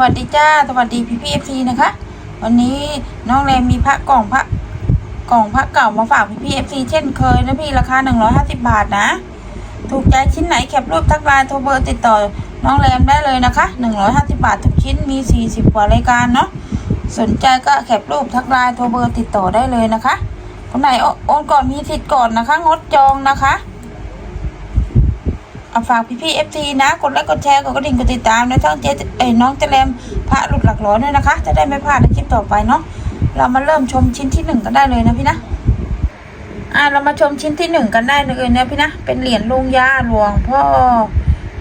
วัสดีจ้า สวัสดีพี่พี่เอฟซีนะคะ วันนี้น้องแรมมีพระกล่องพระกล่องพระเก่ามาฝากพี่พี่เอฟซีเช่นเคยนะพี่ราคาหนึ่งร้อยห้าสิบบาทนะ ถูกใจชิ้นไหนแคปรูปทักไลน์โทรเบอร์ติดต่อน้องแรมได้เลยนะคะหนึ่งร้อยห้าสิบบาททุกชิ้นมีสี่สิบกว่ารายการเนาะ สนใจก็แคปรูปทักไลน์โทรเบอร์ติดต่อได้เลยนะคะ คนไหนโอนก่อนมีสิทธิ์ก่อนนะคะ งดจองนะคะ ฝากพี่พี่เอฟซีนะ กดไลค์กดแชร์กดกระดิ่งกดติดตามนะช่องเจ๊เอ้น้องเจแรมพระหลุดหลักร้อยด้วยนะคะ จะได้ไม่พลาดในคลิปต่อไปเนาะเรามาเริ่มชมชิ้นที่หนึ่งกันได้เลยนะพี่นะอ่าเรามาชมชิ้นที่หนึ่งกันได้เลยนะพี่นะเป็นเหรียญลงยาหลวงพ่อ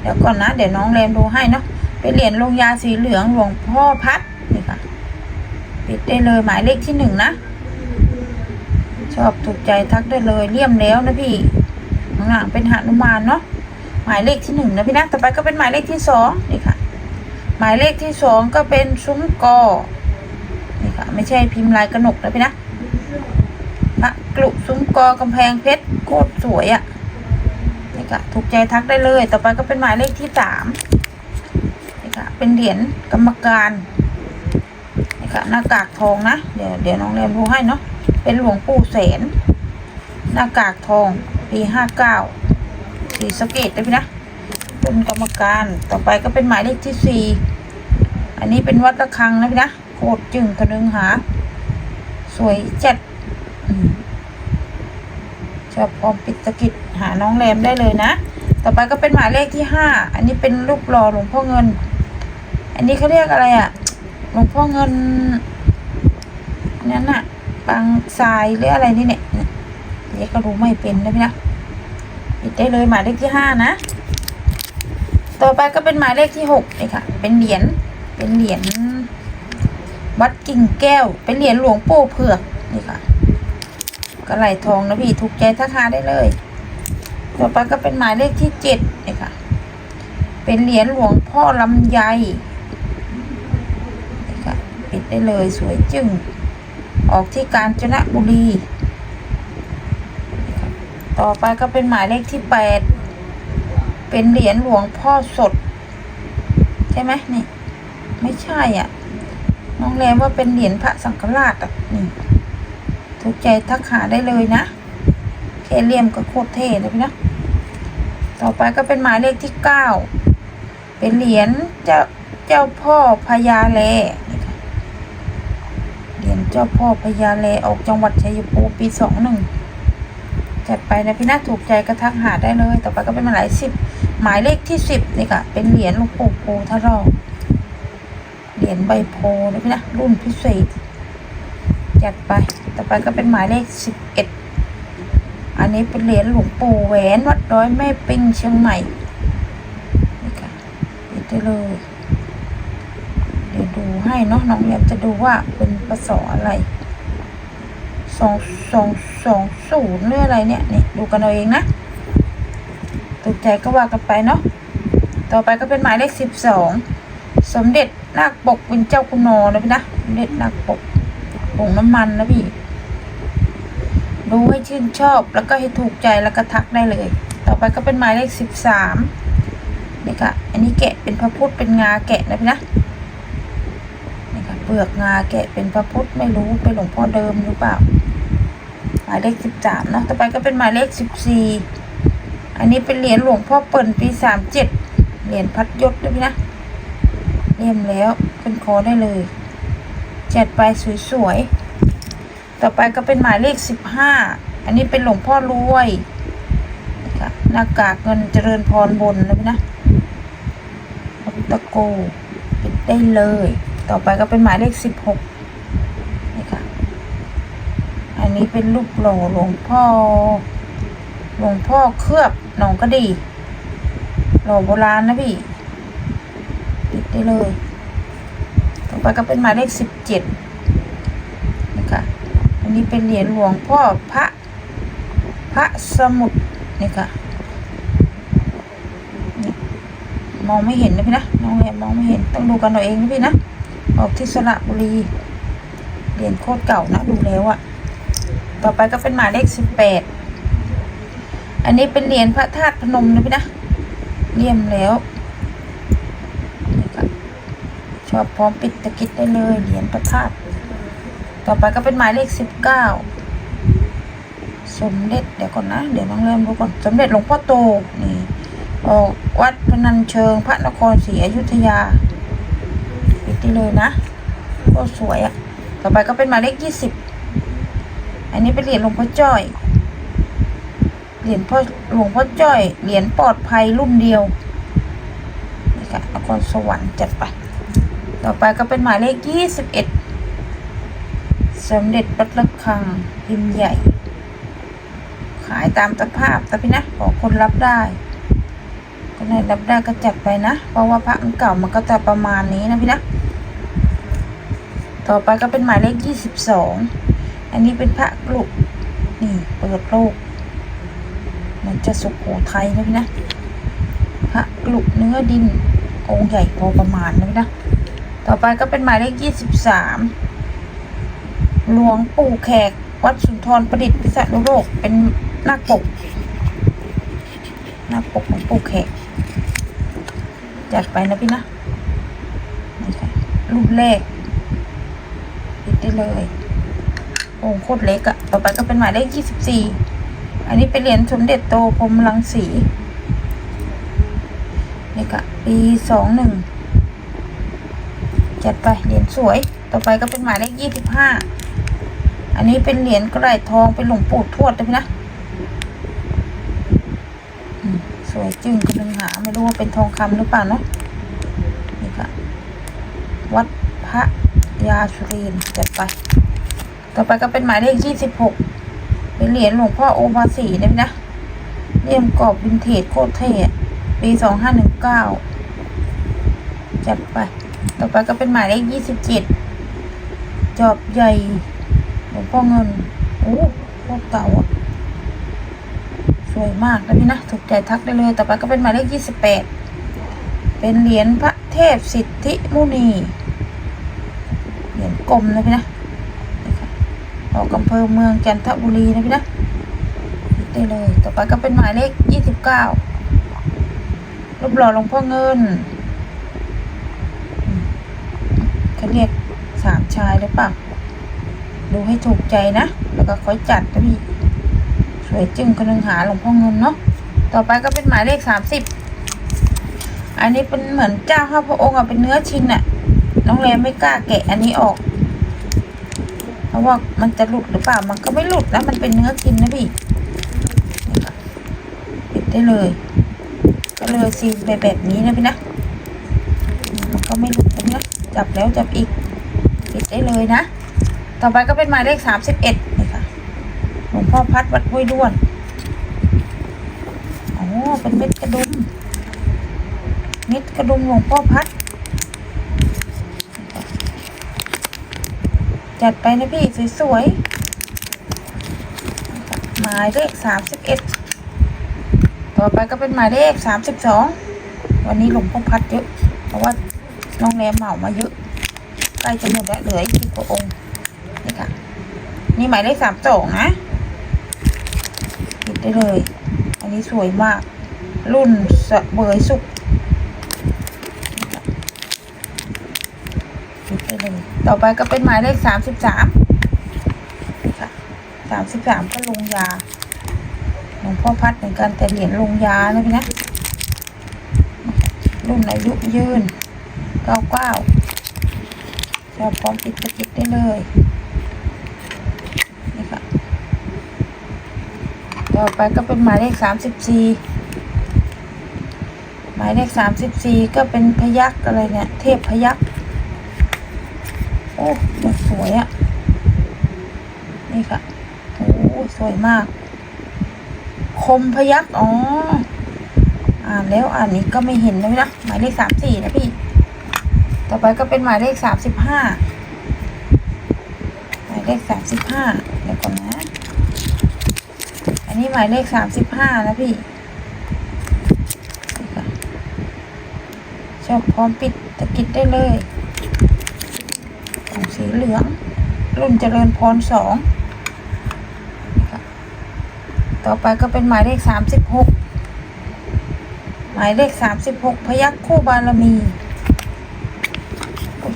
เดี๋ยวก่อนนะเดี๋ยวน้องแรมดูให้เนาะเป็นเหรียญลงยาสีเหลืองหลวงพ่อพัดนี่ค่ะปิดได้เลยหมายเลขที่หนึ่งนะชอบถูกใจทักได้เลยเลี่ยมแล้วนะพี่ข้างหลังเป็นหนุมานเนาะ หมายเลขที่หนึ่งนะพี่นะต่อไปก็เป็นหมายเลขที่สองนี่ค่ะ หมายเลขที่สองก็เป็นซุ้มกอนี่ค่ะ ไม่ใช่พิมพ์ลายกระหนกนะพี่นะพระกลุซุ้มกอกำแพงเพชรโคตรสวยอะ่ะนี่ค่ะถูกใจทักได้เลย ต่อไปก็เป็นหมายเลขที่สามนี่ค่ะ เป็นเหรียญกรรมการนี่ค่ะหน้ากากทองนะเดี๋ยวเดี๋ยวน้องเรียนรู้ให้เนาะเป็นหลวงปู่แสนหน้ากากทองปีห้าเก้า สีสะเกตได้ไหมนะเป็นกรรมการต่อไปก็เป็นหมายเลขที่สี่อันนี้เป็นวัดระฆังนะพี่นะโคตรจึงกระดึงหา สวยจัดชอบพร้อมปิดตะกิดหาน้องแรมได้เลยนะ ต่อไปก็เป็นหมายเลขที่ห้าอันนี้เป็นรูปหล่อหลวงพ่อเงิน อันนี้เขาเรียกอะไรอะหลวงพ่อเงินนั่นน่ะบางทรายหรืออะไรนี่เนี่ยเนี่ยเดี๋ยวก็รู้ไม่เป็นนะพี่นะ ปิดได้เลยหมายเลขที่ห้านะ ต่อไปก็เป็นหมายเลขที่หกนี่ค่ะ เป็นเหรียญ เป็นเหรียญวัดกิ่งแก้ว เป็นเหรียญหลวงปู่เผือกนี่ค่ะกระไหลทองนะพี่ถูกใจทักหาได้เลย ต่อไปก็เป็นหมายเลขที่เจ็ดนี่ค่ะ เป็นเหรียญหลวงพ่อลำไยนี่ค่ะปิดได้เลยสวยจึง ออกที่กาญจนบุรี ต่อไปก็เป็นหมายเลขที่แปดเป็นเหรียญหลวงพ่อสด ใช่ไหมนี่ ไม่ใช่อะน้องแรมว่าเป็นเหรียญพระสังฆราชอะนี่ถูกใจทักหาได้เลยนะเคเลียมก็โคตรเท่เลยพี่นะ ต่อไปก็เป็นหมายเลขที่เก้าเป็นเหรียญเจ้าเจ้าพ่อพญาแลนี่ค่ะเหรียญเจ้าพ่อพญาแลออกจังหวัดชัยภูมิปีสองหนึ่ง จัดไปนะพี่นะถูกใจก็ทักหาได้เลย ต่อไปก็เป็นหมายเลขสิบหมายเลขที่สิบนี่ค่ะเป็นเหรียญหลวงปู่โพธารองเหรียญใบโพนะพี่นะรุ่นพิเศษ จัดไป ต่อไปก็เป็นหมายเลขสิบเอ็ดอันนี้เป็นเหรียญหลวงปู่แหวนวัดร้อยแม่ปิงเชียงใหม่นี่ค่ะปิดได้เลยเดี๋ยวดูให้เนาะน้องแยมจะดูว่าเป็นภาษาอะไร สองสองสองศูนย์หรืออะไรเนี่ยนี่ดูกันเอาเองนะถูกใจก็ว่ากันไปเนาะต่อไปก็เป็นหมายเลขสิบสองสมเด็จนาคปกเป็นเจ้าคุณนอนะพี่นะสมเด็จนาคปกผงน้ำมันนะพี่ดูให้ชื่นชอบแล้วก็ให้ถูกใจแล้วก็ทักได้เลย ต่อไปก็เป็นหมายเลขสิบสามนี่ค่ะอันนี้แกะเป็นพระพุทธเป็นงาแกะนะพี่นะนี่ค่ะเปลือกงาแกะเป็นพระพุทธไม่รู้เป็นหลวงพ่อเดิมหรือเปล่า หมายเลขสิบสามเนาะต่อไปก็เป็นหมายเลขสิบสี่อันนี้เป็นเหรียญหลวงพ่อเปิ่นปีสามเจ็ดเหรียญพัดยศด้วยพี่นะเลี่ยมแล้วขึ้นคอได้เลยจัดไปสวยๆ ต่อไปก็เป็นหมายเลขสิบห้าอันนี้เป็นหลวงพ่อรวยหน้ากากเงินเจริญพรบนนะพี่นะวัดตะโกปิดได้เลย ต่อไปก็เป็นหมายเลขสิบหกนี่ค่ะ อั นี้เป็นรูปหล่อหลวงพ่อหลวงพ่อเคลือบหนองกระดีหล่อโบราณนะพี่ปิดได้เลย ต่อไปก็เป็นหมายเลขสิบเจ็ดนี่ค่ะ อันนี้เป็นเหรียญหลวงพ่อพระพระสมุทรนี่ค่ะมองไม่เห็นนะพี่นะน้องแรมมองไม่เห็นต้องดูกันเอาเองนะพี่นะ ออกที่สระบุรีเหรียญโคตรเก่านะดูแล้วอะ ต่อไปก็เป็นหมายเลขสิบแปดอันนี้เป็นเหรียญพระธาตุพนมนะพี่นะเลี่ยมแล้วชอบพร้อมปิดตะกิดได้เลยเหรียญประทัดต่อไปก็เป็นหมายเลขสิบเก้าสมเด็จเดี๋ยวก่อนนะ เดี๋ยวน้องเริ่มดูก่อนสมเด็จหลวงพ่อโตนี่ออกวัดพนัญเชิงพระนครศรีอยุธยาปิดได้เลยนะก็สวยอะ่ะต่อไปก็เป็นหมายเลขยี่สิบ อันนี้เป็นเหรียญหลวงพ่อจ้อย เหรียญพ่อหลวงพ่อจ้อย เหรียญปลอดภัยรุ่นเดียว นี่ค่ะนครสวรรค์จัดไป ต่อไปก็เป็นหมายเลขยี่สิบเอ็ดสมเด็จปัตระคังพิมพ์ใหญ่ ขายตามสภาพแต่พี่นะขอคนรับได้คนไหนรับได้ก็จัดไปนะ เพราะว่าพระอันเก่ามันก็จะประมาณนี้นะพี่นะ ต่อไปก็เป็นหมายเลขยี่สิบสอง อันนี้เป็นพระกลุกนี่เปิดโลกมันจะสุขโขทัยนะพี่นะพระกลุกเนื้อดินองค์ใหญ่พอประมาณนะพี่นะต่อไปก็เป็นหมายเลขยี่สิบสามหลวงปู่แขกวัดสุนทรประดิษฐ์พิษณุโลกเป็นหน้าปก หน้าปกของปู่แขก จัดไปนะพี่นะรูปแรกปิดได้เลย องโคตรเล็กอะต่อไปก็เป็นหมายเลขยี่สิบสี่อันนี้เป็นเหรียญสมเด็จโตพรมรังสีนี่ค่ะปีสองหนึ่งจัดไปเหรียญสวย ต่อไปก็เป็นหมายเลขยี่สิบห้าอันนี้เป็นเหรียญกระไรทองเป็นหลวงปู่ทวดเลยนะสวยจึ้งกำลังหาไม่รู้ว่าเป็นทองคำหรือเปล่าเนาะนี่ค่ะวัดพระยาสุรินจัดไป ต่อไปก็เป็นหมายเลขยี่สิบหกเป็นเหรียญหลวงพ่อโอภาสีนะพี่นะเลี่ยมกรอบวินเทจโคตรเท่ปีสองห้าหนึ่งเก้าจัดไป ต่อไปก็เป็นหมายเลขยี่สิบเจ็ดจอบใหญ่หลวงพ่อเงินโอ้พวกเก่าอะสวยมากนะพี่นะถูกใจทักได้เลย ต่อไปก็เป็นหมายเลขยี่สิบแปดเป็นเหรียญพระเทพสิทธิมุนีเหรียญกลมนะพี่นะนี่ค่ะ ออกอำเภอเมืองจันทบุรีนะพี่นะได้เลย ต่อไปก็เป็นหมายเลขยี่สิบเก้ารูปหล่อหลวงพ่อเงินเขาเรียกสามชายหรือเปล่าดูให้ถูกใจนะ แล้วก็ค่อยจัดนะพี่สวยจึ้งคนนึงหาหลวงพ่อเงินเนาะต่อไปก็เป็นหมายเลขสามสิบอันนี้เป็นเหมือนเจ้าข้าพระองค์อะเป็นเนื้อชิ้นอะน้องแรมไม่กล้าแกะอันนี้ออก ราะว่ามันจะหลุดหรือเปล่า มันก็ไม่หลุดนะ มันเป็นเนื้อชิ้นนะพี่ปิดได้เลย ก็เลยซีลไปแบบนี้นะพี่นะ มันก็ไม่หลุดนะจับแล้วจับอีก ปิดได้เลยนะ ต่อไปก็เป็นหมายเลขสามสิบเอ็ดนี่ค่ะ หลวงพ่อพัดวัดห้วยด้วนอ๋อเป็นเม็ดกระดุมเม็ดกระดุมหลวงพ่อพัด จัดไปนะพี่ สวยๆ หมายเลขสามสิบเอ็ดต่อไปก็เป็นหมายเลขสามสิบสองวันนี้หลงพ่อพัดเยอะ เพราะว่าน้องแรมเหมามาเยอะใกล้จะหมดแล้วเหลืออีกสิบกว่าองค์นี่ค่ะ นี่หมายเลขสามสองนะหยิบได้เลย อันนี้สวยมาก รุ่นสเบยสุกหยิบได้เลย ต่อไปก็เป็นหมายเลขสามสิบสามสามสิบสามก็ลงยาหลวงพ่อพัดเหมือนกันแต่เหรียญลงยานะพี่นะรุ่นอายุยืนเก้าเก้าเราพร้อมติดตะกิดได้เลยนี่ค่ะต่อไปก็เป็นหมายเลขสามสิบสี่หมายเลขสามสิบสี่ก็เป็นพยักอะไรเนี่ย เทพพยัก โอ้มันสวยอะ่ะ นี่ค่ะ โอ้สวยมาก คมพยักอ๋อ อ่านแล้วอ่านนี้ก็ไม่เห็นนะพี่นะ หมายเลขสามสี่นะพี่ ต่อไปก็เป็นหมายเลขสามสิบห้า หมายเลขสามสิบห้าเดี๋ยวก่อนนะ อันนี้หมายเลขสามสิบห้านะพี่ชอบพร้อมปิดตะกิดได้เลย เหลือง รุ่นเจริญพรสอง ต่อไปก็เป็นหมายเลขสามสิบหกหมายเลขสามสิบหกพยักคู่บารมีโอ้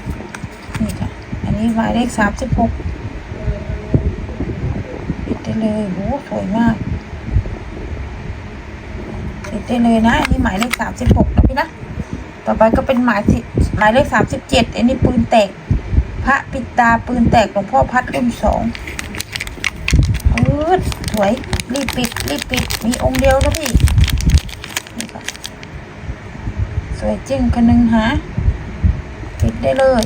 นี้หมายเลขสามสิบหกปิดได้เลยโหสวยมากปิดได้เลยนะ อันนี้หมายเลขสามสิบหกนะพี่นะ ต่อไปก็เป็นหมายหมายเลขสามสิบเจ็ดอันนี้ปืนแตก พระปิดตาปืนแตกหลวงพ่อพัดรุ่นสองอืดสวย รีบปิด รีบปิด มีองค์เดียวนะพี่นี่ สวยจริงคนนึงหาปิดได้เลย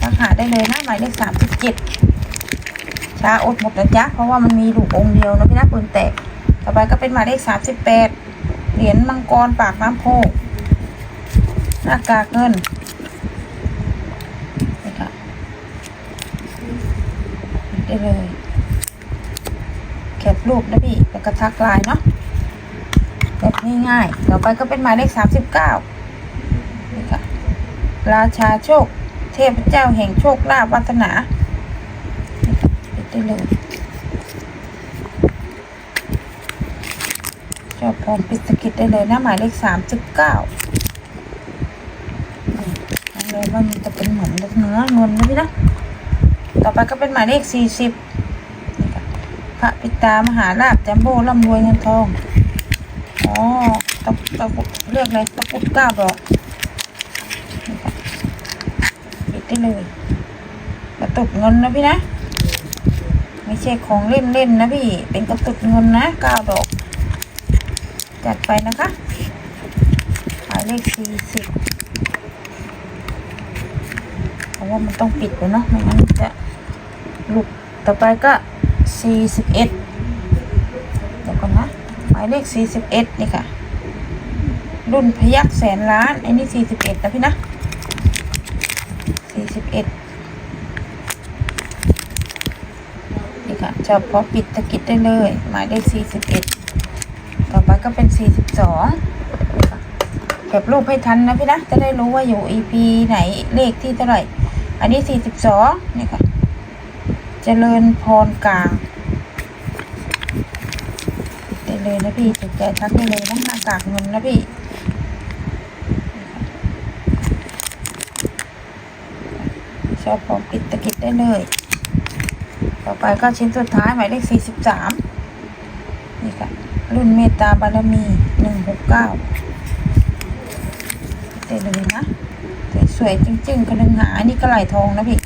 ทักหาได้เลยนะหมายเลขสามสิบเจ็ดช้าอดหมดนะจ๊ะ เพราะว่ามันมีลูกองค์เดียวนะพี่นะปืนแตก ต่อไปก็เป็นหมายเลขสามสิบแปดเหรียญมังกรปากน้ำโพหน้ากากเงินค่ะปิด ได้เลย แคปรูปนะพี่ แล้วก็ทักลน์เนาะแบบง่ายๆ ต่อไปก็เป็นหมายเลขสามสิบเก้านี่ค่ะ ราชาโชค เทพเจ้าแห่งโชคลาภวัฒนาปิดได้เลยชอบพร้อมปิดสกิดได้เลยนะหมายเลขสามสิบเก้าเลยว่ามันจะเป็นเหมือนเนื้อนวลนะพี่นะ ต่อไปก็เป็นหมายเลขสี่สิบพระปิตามหาลาบจัมโบ้ร่ำรวยเงินทอง อ๋อตะตะปุเรียกอะไรตะปุดเก้าดอกนี่ค่ะปิดได้เลยกระตุกเงินนะพี่นะ ไม่ใช่ของเล่นเล่นๆนะพี่ เป็นกระตุกเงินนะเก้าดอก จัดไปนะคะหมายเลขสี่สิบ ราะว่ามันต้องปิดเลยเนาะไม่งั้นจะหลุดต่อไปก็สี่สิบเอ็ดเดี๋ยวก่อนนะหมายเลขสี่สิบเอ็ดนี่ค่ะ รุ่นพยักแสนล้านไอ้นี่สี่สิบเอ็ดนะพี่นะสี่สิบเอ็ดนี่ค่ะชอบพอปิดตะกิดได้เลย หมายเลขสี่สิบเอ็ดต่อไปก็เป็น42เก็บรูปให้ทันนะพี่นะ จะได้รู้ว่าอยู่ EP ไหนเลขที่เท่าไหร่ อันนี้42นี่ค่ะ เจริญพรกลางได้เลยนะพี่ถูกใจทักได้เลยนะหน้ากากเงินนะพี่ชอบพร้อมปิดตะกิดได้เลย ต่อไปก็ชิ้นสุดท้ายหมายเลข43นี่ค่ะ รุ่นเมตตาบารมีหนึ่งหกเก้าเต็เลยนะ วยจึ้งๆกระดึงหาอันนี้ก็ไหลทองนะพี่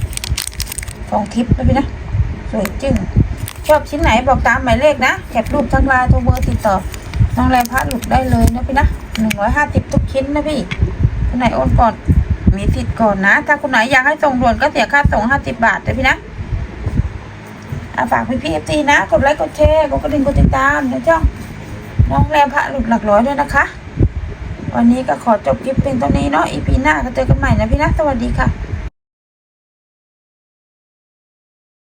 ทองทิพย์นะพี่นะ สวยจึ้งชอบชิ้นไหนบอกตามหมายเลขนะแคปรูปทั้งไลน์โทรเบอร์ติดต่อน้องแรพระหลุดได้เลยนะพี่นะหนึ่งร้อยห้าสิบทุกชิ้นนะพี่คนไหนโอนก่อนมีสิทธิ์ก่อนนะ ถ้าคนไหนอยากให้ส่งด่วนก็เสียค่าส่งห้าสิบบาทนะพี่นะอะฝากพี่พีเอฟซีนะ กดไลค์กดแชร์กดกระดิ่งกดติดตามนะจ้องน้องแรมพระหลุดหลักร้อยด้วยนะคะ วันนี้ก็ขอจบคลิปเป็นตรงนี้เนาะอีพีหน้าก็เจอกันใหม่นะพี่นะสวัสดีค่ะ